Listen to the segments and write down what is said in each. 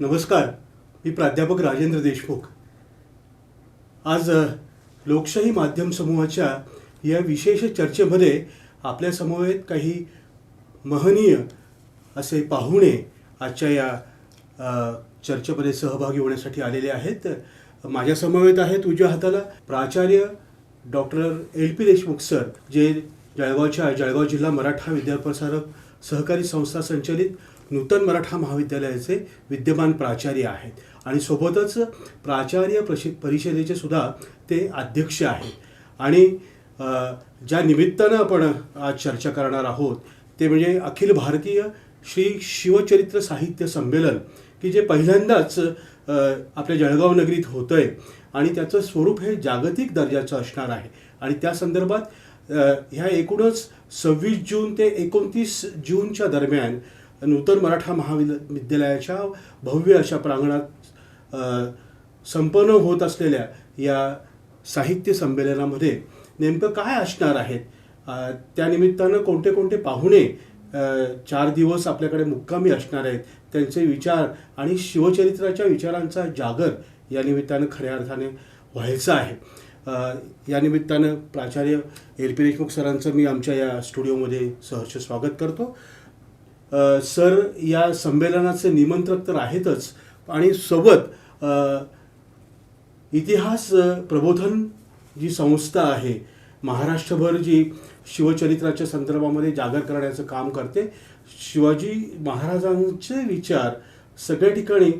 नमस्कार मी प्राध्यापक राजेंद्र देशमुख. आज लोकशाही माध्यम समूहाच्या या विशेष चर्चेमध्ये आपल्यासमवेत काही महनीय असे पाहुणे आजच्या या चर्चेमध्ये सहभागी होण्यासाठी आलेले आहेत. माझ्या समवेत आहेत उजव्या हाताला प्राचार्य doctor L P Deshmukh sir जे जळगावच्या जळगाव जिल्हा मराठा विद्याप्रसारक सहकारी संस्था संचलित नूतन मराठा महाविद्यालयाचे विद्यमान प्राचार्य आहेत. आणि सोबतच प्राचार्य प्रशि परिषदेचे सुद्धा ते अध्यक्ष आहेत. आणि ज्या निमित्तानं आपण आज चर्चा करणार आहोत ते म्हणजे अखिल भारतीय श्री शिवचरित्र साहित्य संमेलन की जे पहिल्यांदाच आपल्या जळगाव नगरीत होतं आहे आणि त्याचं स्वरूप हे जागतिक दर्जाचं असणार आहे. आणि त्या संदर्भात ह्या एकूणच सव्वीस जून ते एकोणतीस जूनच्या दरम्यान नूतन मराठा महाविद्यालयाच्या भव्य अशा प्रांगणात संपन्न होत असलेल्या या साहित्य संमेलनामध्ये नेमकं काय असणार आहेत? त्यानिमित्तानं कोणते कोणते पाहुणे चार दिवस आपल्याकडे मुक्कामी असणार आहेत? त्यांचे विचार आणि शिवचरित्राच्या विचारांचा जागर या निमित्तानं खऱ्या अर्थाने व्हायचं आहे. या निमित्तानं प्राचार्य एल पी देशमुख सरांचं मी आमच्या या स्टुडिओमध्ये सहर्ष स्वागत करतो. सर या संमेलनाचे निमंत्रक तर आहेतच. आणि सोबत इतिहास प्रबोधन जी संस्था आहे महाराष्ट्रभर जी शिवचरित्राच्या संदर्भामध्ये जागर करण्याचं काम करते शिवाजी महाराजांचे विचार सगळ्या ठिकाणी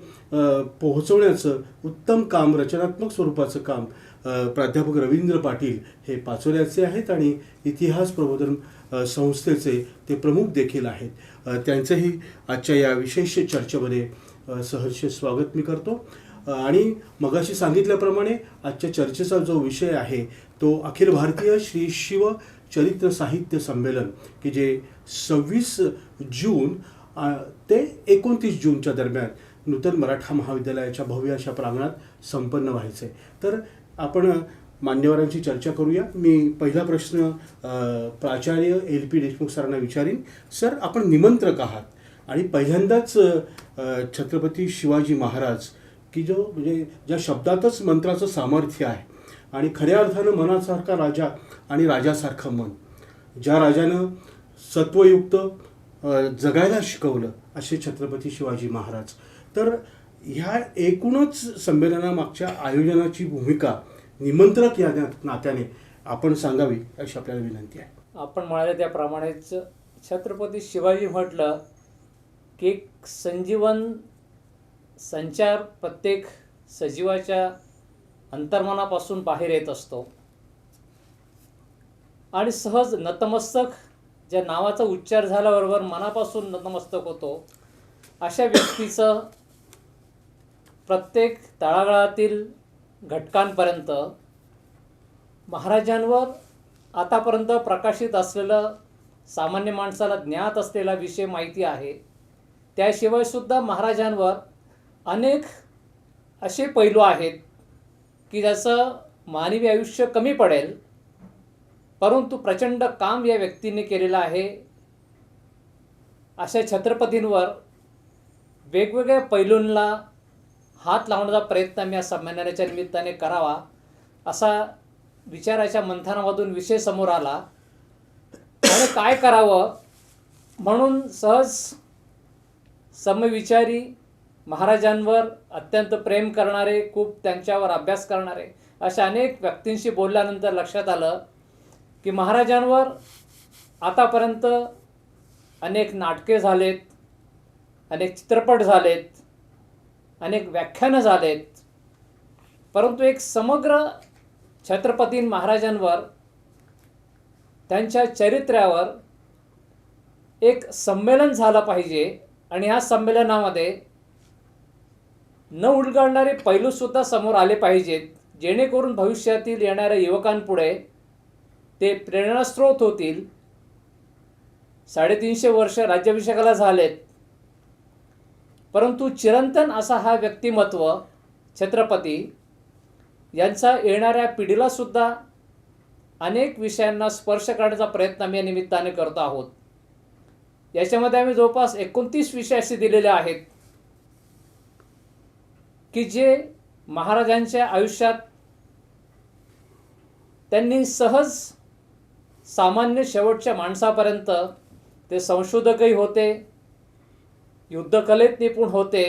पोहोचवण्याचं उत्तम काम रचनात्मक स्वरूपाचं काम प्राध्यापक रवींद्र पाटील हे पाचोऱ्याचे आहेत आणि इतिहास प्रबोधन संस्थेचे ते प्रमुख देखील आहेत. त्यांचंही आजच्या या विशेष चर्चेमध्ये सहर्ष स्वागत मी करतो. आणि मगाशी सांगितल्याप्रमाणे आजच्या चर्चेचा जो विषय आहे तो अखिल भारतीय श्री शिव चरित्र साहित्य संमेलन की जे सव्वीस जून ते एकोणतीस जूनच्या दरम्यान नूतन मराठा महाविद्यालयाच्या भव्य अशा प्रांगणात संपन्न व्हायचं. आहे तर आपण मान्यवरांची चर्चा करूया. मी पहिला प्रश्न प्राचार्य एल पी देशमुख सरांना विचारीन. सर आपण निमंत्रक आहात आणि पहिल्यांदाच छत्रपती शिवाजी महाराज की जो म्हणजे ज्या शब्दातच मंत्राचं सामर्थ्य आहे आणि खऱ्या अर्थानं मनासारखा राजा आणि राजासारखं मन ज्या राजानं सत्वयुक्त जगायला शिकवलं असे छत्रपती शिवाजी महाराज. तर ह्या एकूणच संमेलनामागच्या आयोजनाची भूमिका निमंत्रक या नात्याने आपण सांगावी अशी आपल्याला विनंती आहे. आपण म्हणाले त्याप्रमाणेच छत्रपती शिवाजी म्हटलं की एक संजीवन संचार प्रत्येक सजीवाच्या अंतर्मनापासून बाहेर येत असतो. आणि सहज नतमस्तक ज्या नावाचा उच्चार झाल्याबरोबर मनापासून नतमस्तक होतो अशा व्यक्तीचं प्रत्येक तळागाळातील घटकांपर्यंत महाराजांवर आतापर्यंत प्रकाशित असलेलं सामान्य माणसाला ज्ञात असलेला विषय माहिती आहे. त्याशिवायसुद्धा महाराजांवर अनेक असे पैलू आहेत की ज्याचं मानवी आयुष्य कमी पडेल परंतु प्रचंड काम या व्यक्तीने केलेलं आहे. अशा छत्रपतींवर वेगवेगळ्या पैलूंना हात लावण्याचा प्रयत्न मी या संमेलनाच्या निमित्ताने करावा असा विचाराच्या मंथनामधून विषय समोर आला. आणि काय करावं? म्हणून सहज समविचारी महाराजांवर अत्यंत प्रेम करणारे खूप त्यांच्यावर अभ्यास करणारे अशा अनेक व्यक्तींशी बोलल्यानंतर लक्षात आलं की महाराजांवर आतापर्यंत अनेक नाटके झालेत अनेक चित्रपट झालेत अनेक व्याख्यानं झालेत. परंतु एक समग्र छत्रपती महाराजांवर त्यांच्या चरित्र्यावर एक संमेलन झालं पाहिजे आणि ह्या संमेलनामध्ये न उलगडणारे पैलूसुद्धा समोर आले पाहिजेत जेणेकरून भविष्यातील येणाऱ्या युवकांपुढे ते प्रेरणास्रोत होतील. साडेतीनशे वर्ष राज्याभिषेकाला झालेत. परंतु चिरंतन असा हा व्यक्तिमत्व छत्रपती यांचा येणाऱ्या पिढीला सुद्धा अनेक विषयांना स्पर्श करण्याचा प्रयत्न आम्ही या निमित्ताने करत आहोत. याच्यामध्ये आम्ही जवळपास एकोणतीस विषय असे दिलेले आहेत. की जे महाराजांच्या आयुष्यात त्यांनी सहज सामान्य शेवटच्या माणसापर्यंत ते संशोधकही होते युद्धकलेत निपुण होते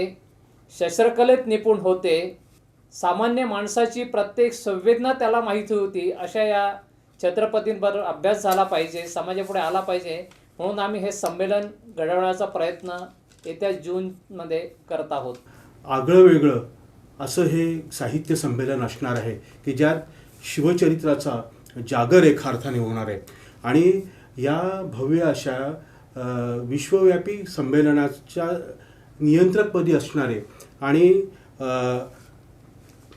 शस्त्रकलेत निपुण होते. सामान्य माणसाची प्रत्येक संवेदना त्याला माहिती होती अशा या छत्रपतींबरोबर अभ्यास झाला पाहिजे समाजापुढे आला पाहिजे म्हणून आम्ही हे संमेलन घडवण्याचा प्रयत्न येत्या जूनमध्ये करत आहोत. आगळं वेगळं असं हे साहित्य संमेलन असणार आहे की ज्यात शिवचरित्राचा जागर एका अर्थाने होणार आहे. आणि या भव्य अशा विश्वव्यापी संमेलनाच्या नियंत्रकपदी असणारे आणि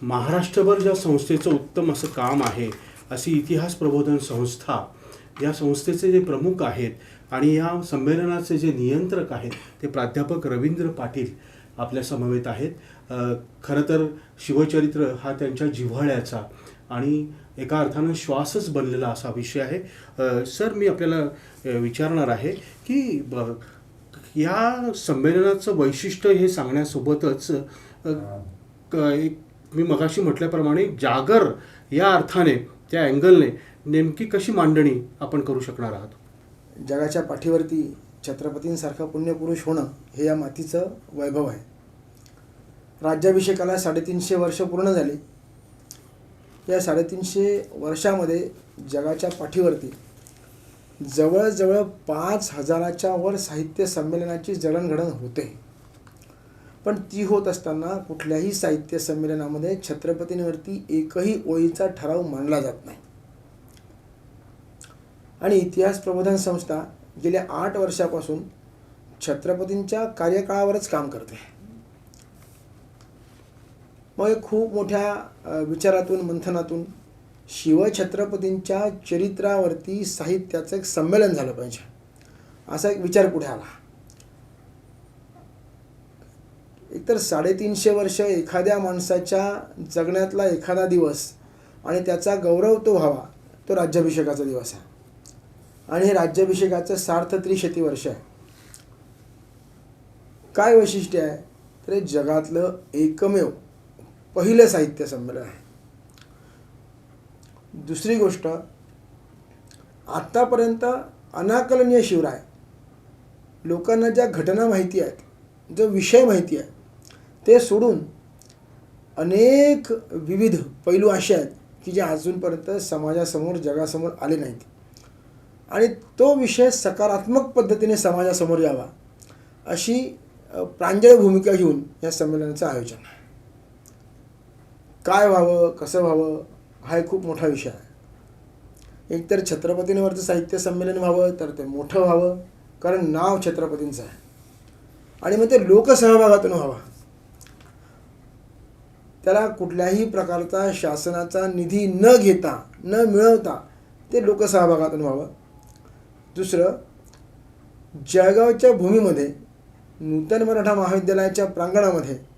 महाराष्ट्रभर ज्या संस्थेचं उत्तम असं काम आहे अशी इतिहास प्रबोधन संस्था या संस्थेचे जे प्रमुख आहेत आणि या संमेलनाचे जे नियंत्रक आहेत ते प्राध्यापक रवींद्र पाटील आपल्या समवेत आहेत. खरं तर शिवचरित्र हा त्यांच्या जिव्हाळ्याचा आणि एका अर्थानं श्वासच बनलेला असा विषय आहे. सर मी आपल्याला विचारणार आहे की या संमेलनाचं वैशिष्ट्य हे सांगण्यासोबतच एक मी मगाशी म्हटल्याप्रमाणे जागर या अर्थाने त्या अँगलने नेमकी कशी मांडणी आपण करू शकणार आहात? जगाच्या पाठीवरती छत्रपतींसारखा पुण्यपुरुष होणं हे या मातीचं वैभव आहे. राज्याभिषेकाला साडेतीनशे वर्ष पूर्ण झाली. या साडेतीनशे वर्षामध्ये जगाच्या पाठीवरती जवळजवळ पाच हजाराच्या वर साहित्य संमेलनाची जडणघडण होते. पण ती होत असताना कुठल्याही साहित्य संमेलनामध्ये छत्रपतींवरती एकही ओळीचा ठराव मांडला जात नाही. आणि इतिहास प्रबोधन संस्था गेल्या आठ वर्षापासून छत्रपतींच्या कार्यकाळावरच काम करते. मग खूप मोठ्या विचारातून मंथनातून शिवछत्रपतींच्या चरित्रावरती साहित्याचं एक संमेलन झालं पाहिजे. असा एक विचार पुढे आला. एकतर साडेतीनशे वर्ष एखाद्या माणसाच्या जगण्यातला एखादा दिवस आणि त्याचा गौरव तो व्हावा तो राज्याभिषेकाचा दिवस आहे. आणि हे राज्याभिषेकाचं सार्थ त्रिशती वर्ष आहे. काय वैशिष्ट्य आहे? तर हे जगातलं एकमेव पहिलं साहित्य संमेलन आहे. दुसरी गोष्ट आत्तापर्यंत अनाकलनीय शिवराय लोकांना ज्या घटना माहिती आहेत जो विषय माहिती आहे ते सोडून अनेक विविध पैलू असे आहेत की जे अजूनपर्यंत समाजासमोर जगासमोर आले नाहीत. आणि तो विषय सकारात्मक पद्धतीने समाजासमोर यावा अशी प्रांजळ भूमिका घेऊन या संमेलनाचं आयोजन आहे. काय व्हावं कसं व्हावं हा एक खूप मोठा विषय आहे. एकतर छत्रपतींवरचं साहित्य संमेलन व्हावं तर ते मोठं व्हावं कारण नाव छत्रपतींचं आहे. आणि मग ते लोकसहभागातून व्हावं. त्याला कुठल्याही प्रकारचा शासनाचा निधी न घेता न मिळवता ते लोकसहभागातून व्हावं. दुसरं जळगावच्या भूमीमध्ये नूतन मराठा महाविद्यालयाच्या प्रांगणामध्ये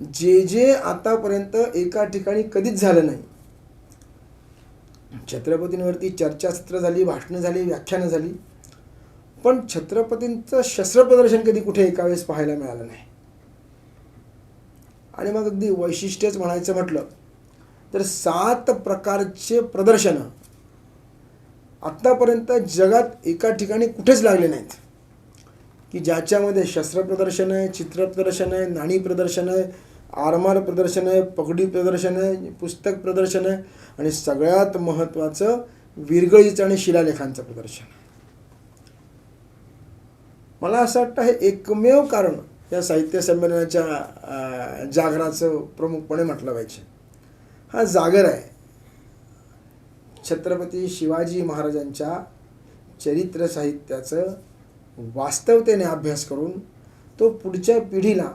जे जे आतापर्यंत एका ठिकाणी कधीच झालं नाही. छत्रपतींवरती चर्चासत्र झाली भाषणं झाली व्याख्यानं झाली. पण छत्रपतींचं शस्त्रप्रदर्शन कधी कुठे एका वेळेस पाहायला मिळालं नाही. आणि मग अगदी वैशिष्ट्यच म्हणायचं म्हटलं तर सात प्रकारचे प्रदर्शनं आत्तापर्यंत जगात एका ठिकाणी कुठेच लागले नाहीत. की ज्याच्यामध्ये शस्त्र प्रदर्शन आहे चित्र प्रदर्शन आहे नाणी प्रदर्शन आहे आरमार प्रदर्शन आहे पगडी प्रदर्शन आहे पुस्तक प्रदर्शन आहे आणि सगळ्यात महत्त्वाचं विरगळीचं आणि शिलालेखांचं प्रदर्शन. मला असं वाटतं हे एकमेव कारण या साहित्य संमेलनाच्या जागराचं प्रमुखपणे म्हटलं पाहिजे. हा जागर आहे. छत्रपती शिवाजी महाराजांच्या चरित्र साहित्याचं वास्तवतेने अभ्यास करून तो पुढच्या पिढीला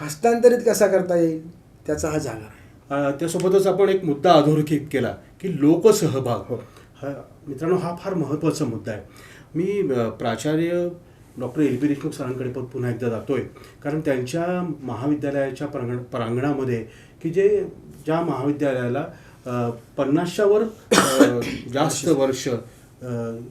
हस्तांतरित कसा करता येईल त्याचा हा जागर आहे. त्यासोबतच आपण एक मुद्दा अधोरेखित केला की लोकसहभाग. हा. मित्रांनो हा फार महत्त्वाचा मुद्दा आहे. मी प्राचार्य डॉक्टर एल बी देशमुख सरांकडे पण पुन्हा एकदा जातोय. कारण त्यांच्या महाविद्यालयाच्या प्रांगण प्रांगणामध्ये की जे ज्या महाविद्यालयाला पन्नासच्या वर जास्त वर्ष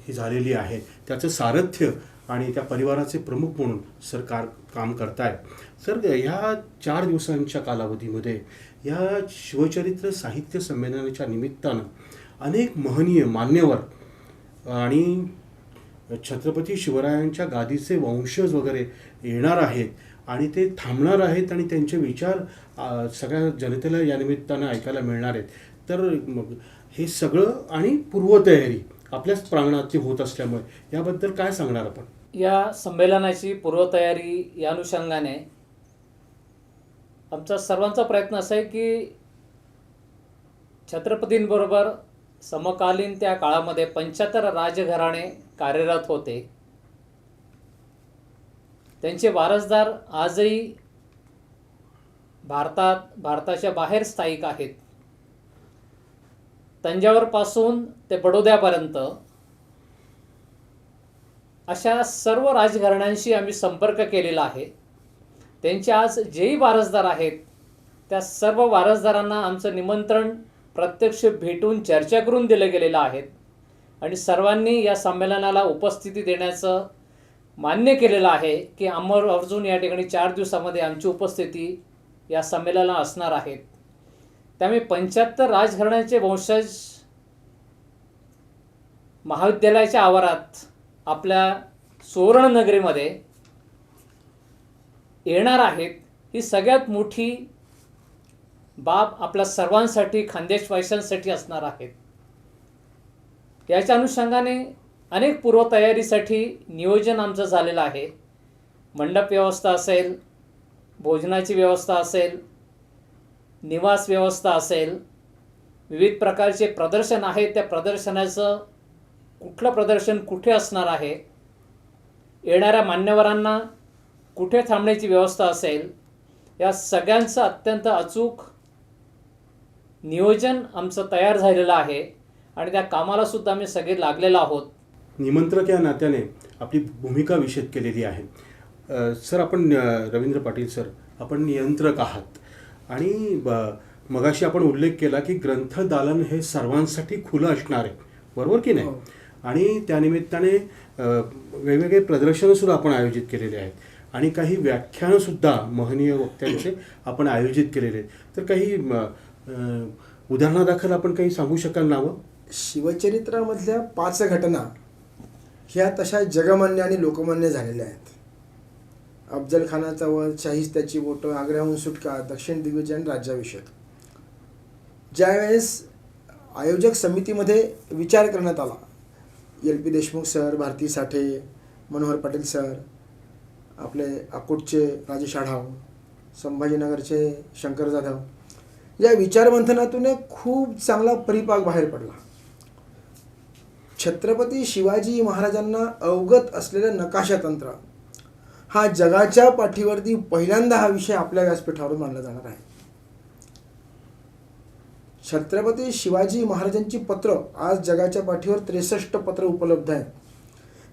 ही झालेली आहेत त्याचं सारथ्य आणि त्या परिवाराचे प्रमुख म्हणून सरकार काम करताय. सर ह्या चार दिवसांच्या कालावधीमध्ये या शिवचरित्र साहित्य संमेलनाच्या निमित्तानं अनेक महनीय मान्यवर आणि छत्रपती शिवरायांच्या गादीचे वंशज वगैरे येणार आहेत आणि ते थांबणार आहेत आणि त्यांचे विचार सगळ्या जनतेला या निमित्तानं ऐकायला मिळणार आहेत. तर मग हे सगळं आणि पूर्वतयारी आपल्याच प्रांगणाची होत असल्यामुळे याबद्दल काय सांगणार आपण? या संमेलनाची पूर्वतयारी या अनुषंगाने आमचा सर्वांचा प्रयत्न असा आहे की छत्रपतींबरोबर समकालीन त्या काळामध्ये पंच्याहत्तर राजघराणे कार्यरत होते. त्यांचे वारसदार आजही भारतात भारताच्या बाहेर स्थायिक आहेत. तंजावरपासून ते बडोद्यापर्यंत अशा सर्व राजघराण्यांशी आम्ही संपर्क केलेला आहे. त्यांचे आज जेही वारसदार आहेत त्या सर्व वारसदारांना आमचं निमंत्रण प्रत्यक्ष भेटून चर्चा करून दिलं गेलेलं आहे आणि सर्वांनी या संमेलनाला उपस्थिती देण्याचं मान्य केलेलं आहे की अमर अर्जुन या ठिकाणी चार दिवसामध्ये आमची उपस्थिती या संमेलनाला असणार आहेत त्यामुळे पंच्याहत्तर राजघराण्याचे वंशज महाविद्यालयाच्या आवारात आपल्या सुवर्णनगरीमध्ये येणार आहेत ही सगळ्यात मोठी बाब आपल्या सर्वांसाठी खानदेशवासियांसाठी असणार आहेत याच्या अनुषंगाने अनेक पूर्वतयारीसाठी नियोजन आमचं झालेलं आहे. मंडप व्यवस्था असेल भोजनाची व्यवस्था असेल निवास व्यवस्था असेल विविध प्रकारचे प्रदर्शन आहे त्या प्रदर्शनाचं कुठलं प्रदर्शन कुठे असणार आहे? येणाऱ्या मान्यवरांना कुठे थांबण्याची व्यवस्था असेल? या सगळ्यांचं अत्यंत अचूक नियोजन आमचं तयार झालेलं आहे आणि त्या कामाला सुद्धा आम्ही सगळे लागलेलो आहोत. निमंत्रक या नात्याने आपली भूमिका विषद केलेली आहे. सर आपण रवींद्र पाटील सर आपण नियंत्रक आहात. आणि मगाशी आपण उल्लेख केला की ग्रंथ दालन हे सर्वांसाठी खुलं असणार आहे. बरोबर की नाही? हो. आणि त्यानिमित्ताने वेगवेगळे प्रदर्शनंसुद्धा आपण आयोजित केलेले आहेत. आणि काही व्याख्यानंसुद्धा महनीय वक्त्यांचे आपण आयोजित केलेले आहेत. तर काही म, उदाहरणादाखल आपण काही सांगू शकाल नावं? शिवचरित्रामधल्या पाच घटना ह्या तशा जगमान्य आणि लोकमान्य झालेल्या आहेत. अफजल खानाचा वध शाहिस्त्याची बोटं आग्र्याहून सुटका दक्षिण दिग्विजय आणि राज्याभिषेक. ज्यावेळेस आयोजक समितीमध्ये विचार करण्यात आला L P Deshmukh sir Bharati Sathe Manohar Patil sir आपले अकोटचे राजेश आढाव संभाजीनगरचे शंकर जाधव या विचारमंथनातून एक खूप चांगला परिपाक बाहेर पडला. छत्रपती शिवाजी महाराजांना अवगत असलेलं नकाशा तंत्र हा जगाच्या पाठीवरती पहिल्यांदा हा विषय आपल्या व्यासपीठावरून मानला जाणार आहे. छत्रपती शिवाजी महाराजांची पत्र आज जगाच्या पाठीवर त्रेसष्ट पत्र उपलब्ध आहेत.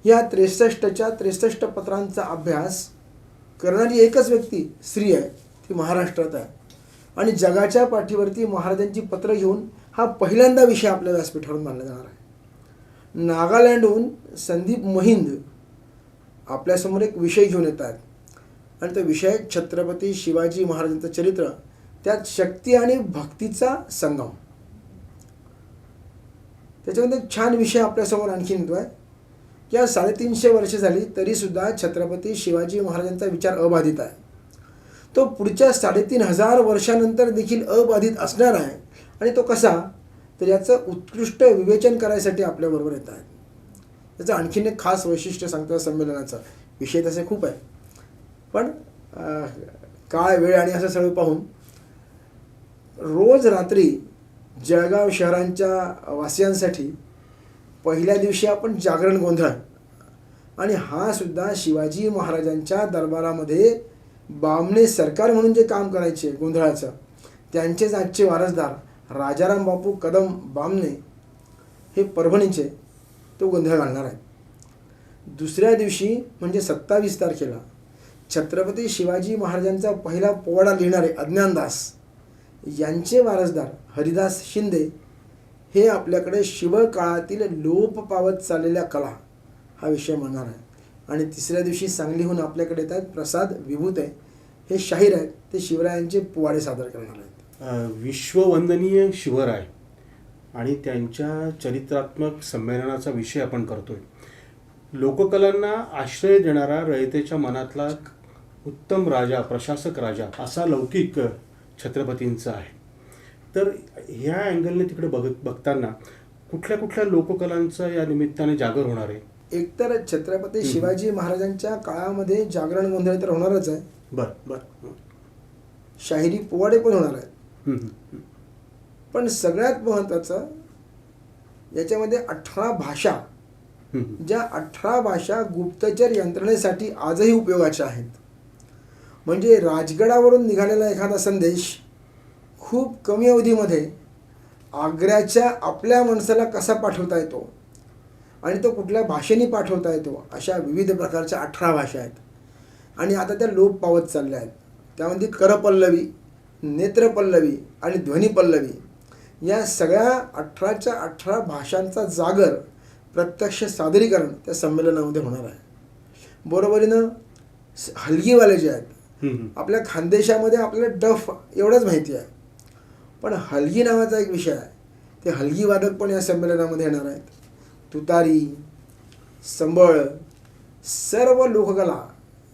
या त्रेसष्टच्या त्रेसष्ट पत्रांचा अभ्यास करणारी एकच व्यक्ती स्त्री आहे ती महाराष्ट्रात आहे. आणि जगाच्या पाठीवरती महाराजांची पत्र घेऊन हा पहिल्यांदा विषय आपल्या व्यासपीठावर मानला जाणार आहे. नागालँडहून संदीप महिंद आपल्यासमोर एक विषय घेऊन येतात आणि तो विषय छत्रपती शिवाजी महाराजांचं चरित्र त्यात शक्ती आणि भक्तीचा संगम. त्याच्यामध्ये एक छान विषय आपल्यासमोर आणखीन येतो आहे. की आज साडेतीनशे वर्ष झाली तरीसुद्धा छत्रपती शिवाजी महाराजांचा विचार अबाधित आहे. तो पुढच्या साडेतीन हजार वर्षानंतर देखील अबाधित असणार आहे आणि तो कसा? तर याचं उत्कृष्ट विवेचन करायसाठी आपल्याबरोबर येत आहेत त्याचं आणखीन एक खास वैशिष्ट्य सांगतो या संमेलनाचं. विषय तसे खूप आहे. पण काळ वेळ आणि असं सगळं पाहून रोज रात्री जळगाव शहरांच्या वासियांसाठी पहिल्या दिवशी आपण जागरण गोंधळ. आणि हा सुद्धा शिवाजी महाराजांच्या दरबारामध्ये बामणे सरकार म्हणून जे काम करायचे गोंधळाचं त्यांचेच आजचे वारसदार राजाराम बापू कदम बामणे हे परभणीचे तो गोंधळ घालणार आहे दुसऱ्या दिवशी म्हणजे सत्तावीस तारखेला छत्रपती शिवाजी महाराजांचा पहिला पोवाडा लिहिणारे अज्ञानदास यांचे वारसदार हरिदास शिंदे हे आपल्याकडे शिवकाळातील लोप पावत चाललेल्या कला हा विषय म्हणणार आहे आणि तिसऱ्या दिवशी सांगलीहून आपल्याकडे येत आहेत प्रसाद विभूत. आहे हे शाहीर आहेत. ते शिवरायांचे पोवाडे सादर करणार आहेत. अ, विश्ववंदनीय शिवराय आणि त्यांच्या चरित्रात्मक संमेलनाचा विषय आपण करतोय. लोककलांना आश्रय देणारा रयतेच्या मनातला उत्तम राजा प्रशासक राजा असा लौकिक छत्रपतींचा आहे. तर ह्या अँगलने तिकडे बघ बघताना कुठल्या कुठल्या लोककलांचा या निमित्ताने जागर होणार आहे? एकतर छत्रपती शिवाजी महाराजांच्या काळामध्ये जागरण गोंधळ तर होणारच आहे. बर बर शाहिरी पोवाडे पण होणार आहेत. हं, हं. पण सगळ्यात महत्त्वाचं याच्यामध्ये अठरा भाषा ज्या अठरा भाषा गुप्तचर यंत्रणेसाठी आजही उपयोगाच्या आहेत. म्हणजे राजगडावरून निघालेला एखादा संदेश खूप कमी अवधीमध्ये आग्र्याच्या आपल्या माणसाला कसा पाठवता येतो? आणि तो कुठल्या भाषेने पाठवता येतो? अशा विविध प्रकारच्या अठरा भाषा आहेत. आणि आता त्या लोप पावत चालल्या आहेत. त्यामध्ये करपल्लवी नेत्रपल्लवी आणि ध्वनीपल्लवी या सगळ्या अठराच्या अठरा भाषांचा जागर प्रत्यक्ष सादरीकरण त्या संमेलनामध्ये होणार आहे. बरोबरीनं हलगीवाले जे आहेत आपल्या खानदेशामध्ये आपल्याला डफ एवढंच माहिती आहे. पण हलगी नावाचा एक विषय आहे. ते हलगी वादक पण या संमेलनामध्ये येणार आहेत. तुतारी संबळ सर्व लोककला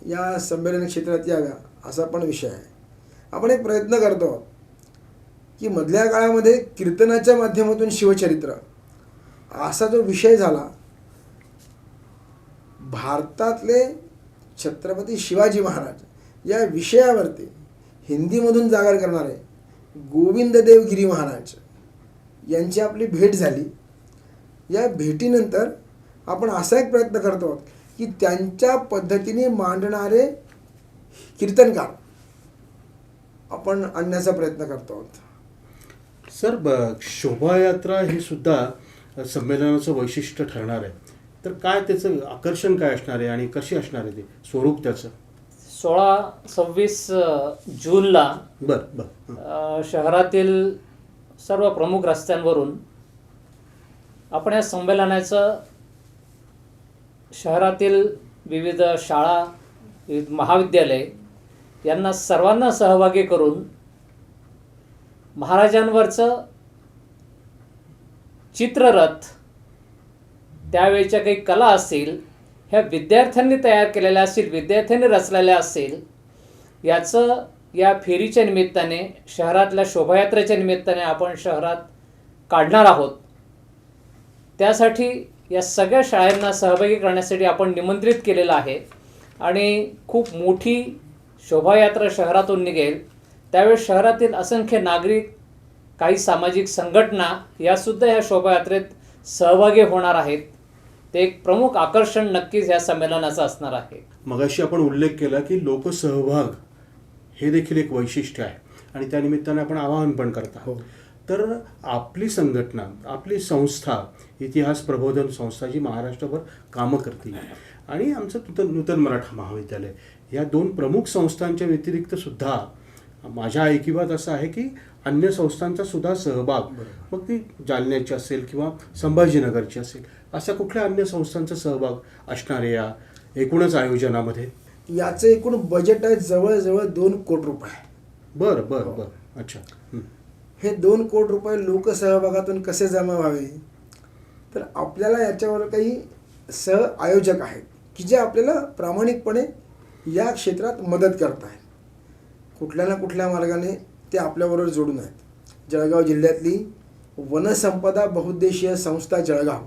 या संमेलन क्षेत्रात याव्या असा पण विषय आहे. आपण एक प्रयत्न करतो की मधल्या काळामध्ये कीर्तनाच्या माध्यमातून शिवचरित्र असा जो विषय झाला भारतातले छत्रपती शिवाजी महाराज या विषयावरती हिंदीमधून जागर करणारे गोविंददेव गिरी महाराज यांची आपली भेट झाली. या भेटीनंतर आपण असा एक प्रयत्न करतो आहोत की त्यांच्या पद्धतीने मांडणारे कीर्तनकार आपण आणण्याचा प्रयत्न करतो. आहोत सर ब शोभायात्रा हे सुद्धा संमेलनाचं वैशिष्ट्य ठरणार आहे. तर काय त्याचं आकर्षण काय असणार आहे आणि कशी असणार आहे ते? स्वरूप त्याचं? सोळा सव्वीस जूनला बर बर. शहरातील सर्व प्रमुख रस्त्यांवरून आपण या संमेलनाचं शहरातील विविध शाळा विविध महाविद्यालय यांना सर्वांना सहभागी करून महाराजांवरचं चित्ररथ त्यावेळच्या काही कला असतील ह्या विद्यार्थ्यांनी तयार केलेल्या असतील विद्यार्थ्यांनी रचलेल्या असतील याचं या फेरीच्या निमित्ताने शहरातल्या शोभायात्रेच्या निमित्ताने आपण शहरात काढणार आहोत. त्यासाठी या सगळ्या शाळांना सहभागी करण्यासाठी आपण निमंत्रित केलेलं आहे. आणि खूप मोठी शोभायात्रा शहरातून निघेल. त्यावेळेस शहरातील असंख्य नागरिक काही सामाजिक संघटना यासुद्धा या शोभायात्रेत सहभागी होणार आहेत. ते एक प्रमुख आकर्षण नक्कीच या संमेलनाचं असणार आहे मगाशी आपण उल्लेख केला की लोकसहभाग हे देखील एक वैशिष्ट्य आहे आणि त्या निमित्ताने आपण आवाहन पण करता हो. तर आपली संघटना आपली संस्था इतिहास प्रबोधन संस्था जी महाराष्ट्रभर कामं करते आणि आमचं नूतन नूतन मराठा महाविद्यालय या दोन प्रमुख संस्थांच्या व्यतिरिक्त सुद्धा माझ्या ऐकिवात असं आहे की अन्य संस्थांचा सुद्धा सहभाग. मग ती जालन्याची असेल किंवा संभाजीनगरची असेल अशा कुठल्या अन्य संस्थांचा सहभाग असणार या एकूणच आयोजनामध्ये? याचं एकूण बजेट आहे जवळजवळ दोन कोटी रुपये. बरं बरं बरं. अच्छा. हं. हे दोन कोटी रुपये लोकसहभागातून कसे जमा व्हावे? तर आपल्याला याच्यावर काही सह आयोजक आहेत की जे आपल्याला प्रामाणिकपणे या क्षेत्रात मदत करत आहेत कुठल्या ना कुठल्या मार्गाने ते आपल्याबरोबर जोडून आहेत. जळगाव जिल्ह्यातली वनसंपदा बहुद्देशीय संस्था जळगाव.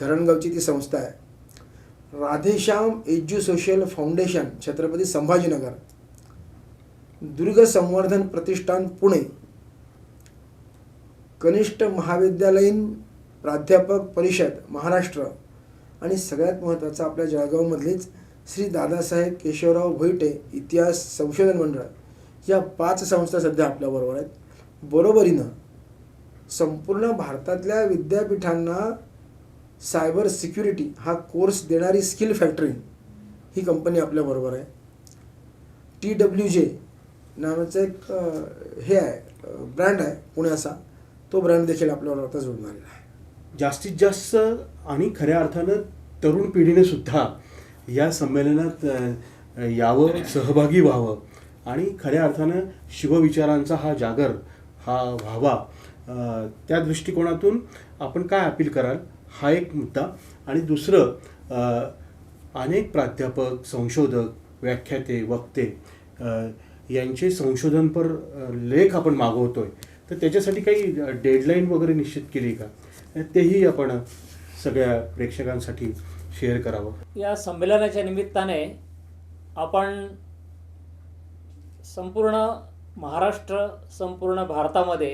धरणगावची ती संस्था आहे. Radheshyam edu social foundation Chhatrapati Sambhajinagar. Durg Sanvardhan Pratishthan Pune. कनिष्ठ महाविद्यालयीन प्राध्यापक परिषद महाराष्ट्र. आणि सगळ्यात महत्त्वाचं आपल्या जळगावमधलीच श्री दादासाहेब केशवराव भोईटे इतिहास संशोधन मंडळ. या पाच संस्था सध्या आपल्याबरोबर आहेत. बरोबरीनं संपूर्ण भारतातल्या विद्यापीठांना सायबर सिक्युरिटी हा कोर्स देणारी स्किल फॅक्टरी ही कंपनी आपल्याबरोबर आहे. टी डब्ल्यू जे नावाचं एक हे आहे ब्रँड आहे पुण्याचा. तो ब्रँड देखील आपल्याबरोबर आता जोडून आहे. जास्तीत जास्त आणि खऱ्या अर्थानं तरुण पिढीने सुद्धा या संमेलनात यावं सहभागी व्हावं. आणि खऱ्या अर्थानं शिवविचारांचा हा जागर हा व्हावा त्या दृष्टिकोनातून आपण काय अपील कराल हा एक मुद्दा. आणि दुसरं अनेक प्राध्यापक संशोधक व्याख्याते वक्ते यांचे संशोधनपर लेख आपण मागवतोय. तर त्याच्यासाठी काही डेडलाईन वगैरे निश्चित केली का? तेही आपण सगळ्या प्रेक्षकांसाठी शेअर करावं. या संमेलनाच्या निमित्ताने आपण संपूर्ण महाराष्ट्र संपूर्ण भारतामध्ये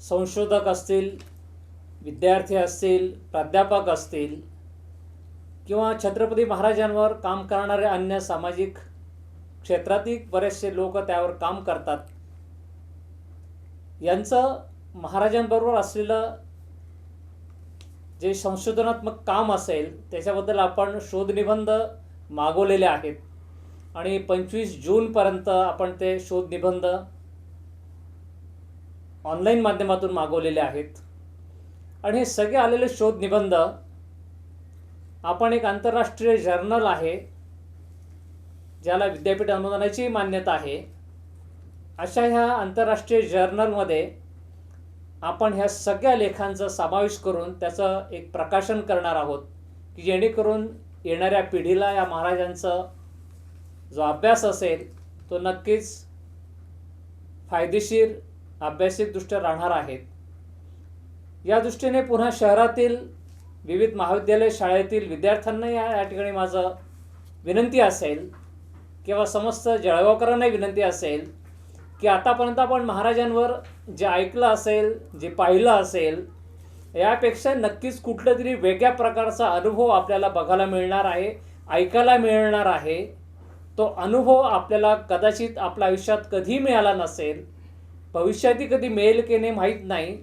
संशोधक असतील विद्यार्थी असतील प्राध्यापक असतील किंवा छत्रपती महाराजांवर काम करणारे अन्य सामाजिक क्षेत्रातील बरेचसे लोक त्यावर काम करतात. यांचं महाराजांबरोबर असलेलं जे संशोधनात्मक काम असेल त्याच्याबद्दल आपण शोधनिबंध मागवलेले आहेत. आणि पंचवीस जूनपर्यंत आपण ते शोधनिबंध ऑनलाईन माध्यमातून मागवलेले आहेत. आणि हे सगळे आलेले शोधनिबंध आपण एक आंतरराष्ट्रीय जर्नल आहे ज्याला विद्यापीठ अनुदानाची मान्यता आहे. अशा ह्या आंतरराष्ट्रीय जर्नलमध्ये आपण ह्या सगळ्या लेखांचा समावेश करून त्याचं एक प्रकाशन करणार आहोत की जेणेकरून येणाऱ्या पिढीला या महाराजांचं जो अभ्यास असेल तो नक्कीच फायदेशीर अभ्यासिकदृष्ट्या राहणार आहेत या दृष्टीने पुन्हा शहरातील विविध महाविद्यालय शाळेतील विद्यार्थ्यांना या या ठिकाणी माझं विनंती असेल किंवा समस्त जळगावकरांनाही विनंती असेल की आतापर्यंत आपण महाराजांवर जे ऐकलं असेल जे पाहिलं असेल यापेक्षा नक्कीच कुठलं तरी वेगळ्या प्रकारचा अनुभव आपल्याला बघायला मिळणार आहे ऐकायला मिळणार आहे. तो अनुभव आपल्याला कदाचित आपल्या आयुष्यात कधी मिळाला नसेल भविष्यातही कधी मिळेल की नाही माहीत नाही.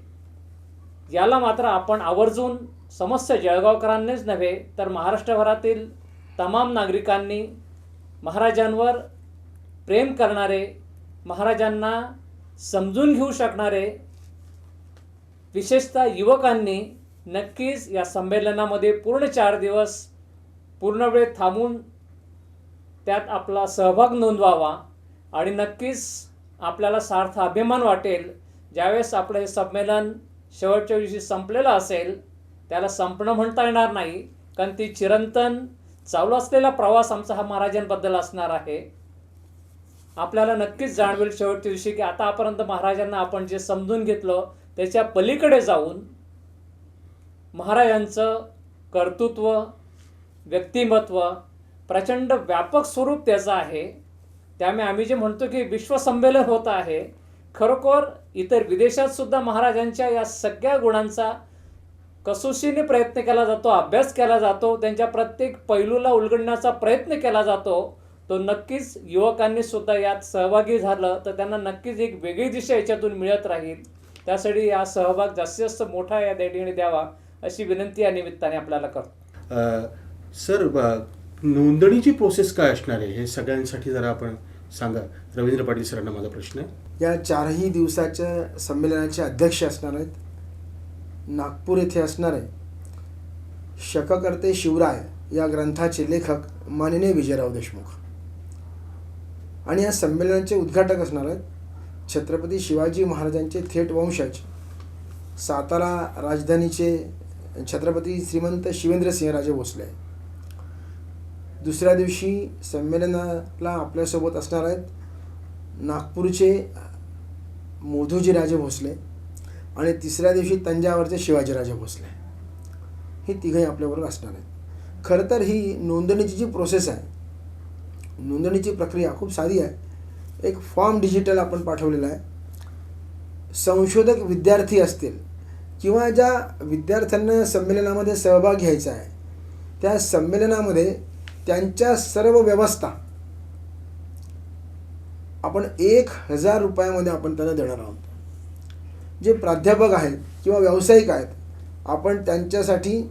याला मात्र आपण आवर्जून समस्त जळगावकरांनीच नव्हे तर महाराष्ट्रभरातील तमाम नागरिकांनी महाराजांवर प्रेम करणारे महाराजांना समजून घेऊ शकणारे विशेषतः युवकांनी नक्कीच या संमेलनामध्ये पूर्ण चार दिवस पूर्ण वेळ थांबून त्यात आपला सहभाग नोंदवावा आणि नक्कीच आपल्याला सार्थ अभिमान वाटेल. ज्यावेळेस आपलं हे संमेलन शेवटच्या दिवशी संपलेलं असेल त्याला संपणं म्हणता येणार नाही कारण ती चिरंतन चालू असलेला प्रवास आमचा हा महाराजांबद्दल असणार आहे. आपल्याला नक्कीच जाणवेल शेवटच्या दिवशी की आतापर्यंत महाराजांना आपण जे समजून घेतलं त्याच्या पलीकडे जाऊन महाराजांचं कर्तृत्व व्यक्तिमत्व प्रचंड व्यापक स्वरूप त्याचं आहे. त्यामुळे आम्ही जे म्हणतो की विश्वसंमेलन होत आहे खरोखर इतर विदेशात सुद्धा महाराजांच्या या सगळ्या गुणांचा कसोशीने प्रयत्न केला जातो अभ्यास केला जातो त्यांच्या प्रत्येक पैलूला उलगडण्याचा प्रयत्न केला जातो तो नक्कीच युवकांनी सुद्धा यात सहभागी झालं तर त्यांना नक्कीच एक वेगळी दिशा याच्यातून मिळत राहील. त्यासाठी हा सहभाग जास्तीत जास्त मोठा या ठिकाणी द्यावा अशी विनंती या निमित्ताने आपल्याला करतो. सर नोंदणीची प्रोसेस काय असणार आहे? हे सगळ्यांसाठी जरा आपण सांगा. रवींद्र पाटील सरांना माझा प्रश्न. आहे या चारही दिवसाच्या संमेलनाचे अध्यक्ष असणार आहेत. नागपूर येथे असणारे शककर्ते शिवराय या ग्रंथाचे लेखक माननीय विजयराव देशमुख. आणि या संमेलनाचे उद्घाटक असणार आहेत छत्रपती शिवाजी महाराजांचे थेट वंशज सातारा राजधानीचे छत्रपती श्रीमंत शिवेंद्रसिंहराजे भोसले. दुसऱ्या दिवशी संमेलनाला आपल्यासोबत असणार आहेत नागपूरचे मोधूजी राजे भोसले आणि तिसऱ्या दिवशी तंजावरचे शिवाजीराजे भोसले. हे तिघही आपल्याबरोबर असणार आहेत. खरं तर ही नोंदणीची जी प्रोसेस आहे नोंदणीची प्रक्रिया खूप साधी आहे. एक फॉर्म डिजिटल आपण पाठवलेला आहे. संशोधक विद्यार्थी असतील किंवा ज्या विद्यार्थ्यांना संमेलनामध्ये सहभाग घ्यायचा आहे त्या संमेलनामध्ये त्यांच्या सर्व व्यवस्था आपण एक हजार रुपयामध्ये आपण त्यांना देणार आहोत. जे प्राध्यापक आहेत किंवा व्यावसायिक आहेत आपण त्यांच्यासाठी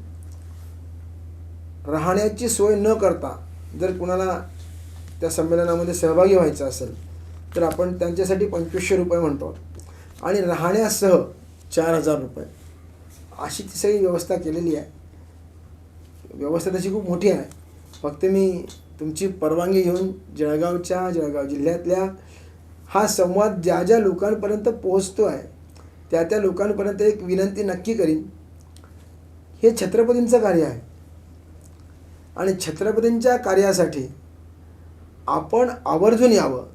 राहण्याची सोय न करता जर कुणाला त्या संमेलनामध्ये सहभागी व्हायचं असेल तर आपण त्यांच्यासाठी पंचवीसशे रुपये म्हणतो. आणि राहण्यासह चार हजार रुपये. अशी ती सगळी व्यवस्था केलेली आहे. व्यवस्था तशी खूप मोठी आहे. फक्त मी तुमची परवानगी घेऊन जळगावच्या जळगाव जिल्ह्यातल्या हा संवाद ज्या ज्या लोकांपर्यंत पोहोचतो आहे त्या त्या लोकांपर्यंत एक विनंती नक्की करीन. हे छत्रपतींचं कार्य आहे. आणि छत्रपतींच्या कार्यासाठी आपण आवर्जून यावं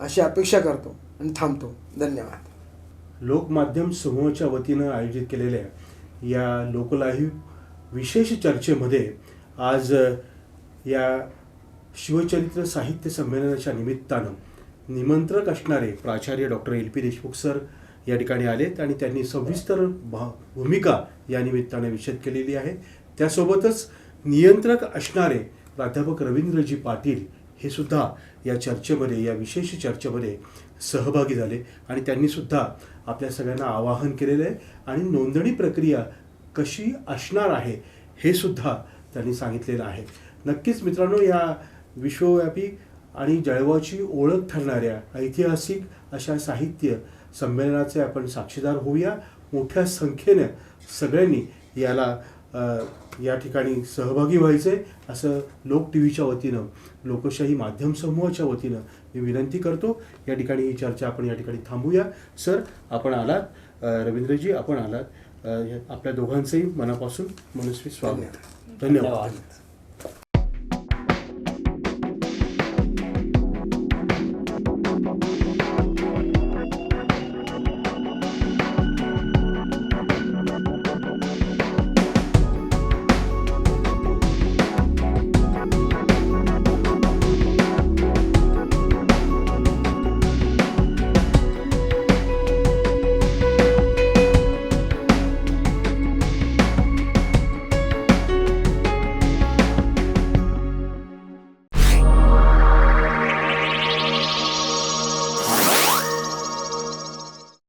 अशी अपेक्षा करतो आणि थांबतो. धन्यवाद. लोकमाध्यम समूहाच्या वतीनं आयोजित केलेल्या या लोकलाईव्ह विशेष चर्चेमध्ये आज या शिवचरित्र साहित्य संमेलनाच्या निमित्तानं निमंत्रक असणारे प्राचार्य doctor L P Deshmukh sir या ठिकाणी आलेत आणि त्यांनी सविस्तर भा भूमिका या निमित्ताने विषद केलेली आहे. त्यासोबतच नियंत्रक असणारे प्राध्यापक रवींद्रजी पाटील हे सुद्धा या चर्चेमध्ये या विशेष चर्चेमध्ये सहभागी झाले आणि त्यांनी सुद्धा आपल्या सगळ्यांना आवाहन केलेलं आहे. आणि नोंदणी प्रक्रिया कशी असणार आहे हे सुद्धा त्यांनी सांगितलेलं आहे. नक्कीच मित्रांनो या विश्वव्यापी आणि जळगावची ओळख ठरणाऱ्या ऐतिहासिक अशा साहित्य संमेलनाचे आपण साक्षीदार होऊया. मोठ्या संख्येनं सगळ्यांनी याला या ठिकाणी सहभागी व्हायचे असं लोक टी व्हीच्या वतीनं लोकशाही माध्यम समूहाच्या वतीनं मी विनंती करतो. या ठिकाणी ही चर्चा आपण या ठिकाणी थांबूया. सर आपण आलात. रवींद्रजी आपण आलात. आपल्या दोघांचंही मनापासून मनस्वी स्वागत. धन्यवाद.